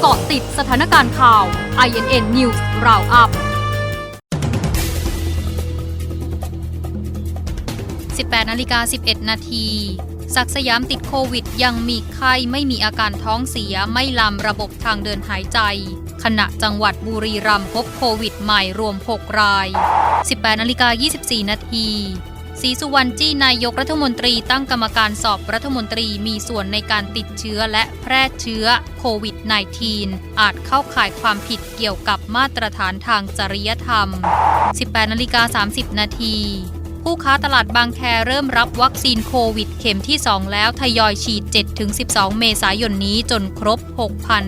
เกาะติดสถานการณ์ข่าว INN News Roundup 18นาฬิกา11 นาทีศักสยามติดโควิดยังมีไข้ไม่มีอาการท้องเสียไม่ลามระบบทางเดินหายใจ ขณะจังหวัดบุรีรัมย์พบโควิดใหม่รวม 6 ราย 18นาฬิกา24 นาที ศรีสุวรรณจี้นายกรัฐมนตรีตั้งกรรมการสอบรัฐมนตรีมีส่วนในการติดเชื้อและแพร่เชื้อโควิด -19 อาจเข้าข่ายความผิดเกี่ยวกับมาตรฐานทางจริยธรรม 18นาฬิกา30 นาทีผู้ค้าตลาดบางแคเริ่มรับวัคซีนโควิด เข็มที่ 2 แล้วทยอยฉีด 7-12 เมษายนนี้จนครบ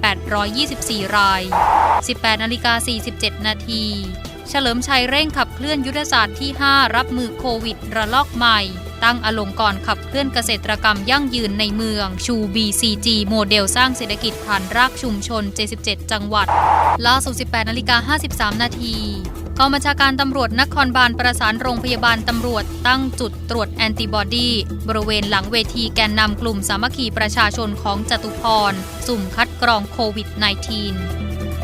6,824 ราย 18นาฬิกา47 นาที เฉลิมชัยเร่งขับเคลื่อนยุทธศาสตร์ที่ 5 รับมือโควิด ระลอกใหม่ ตั้งอลงกรณ์ขับเคลื่อนเกษตรกรรมยั่งยืนในเมือง ชู BCG โมเดลสร้างเศรษฐกิจฐานรากชุมชน 77 จังหวัด ล่าสุด 18นาฬิกา53 นาทีกองบัญชาการตำรวจนครบาลประสานโรงพยาบาลตำรวจตั้งจุดตรวจแอนติบอดี บริเวณหลังเวทีแกนนำกลุ่มสามัคคีประชาชนของจตุพร สุ่มคัดกรองโควิด -19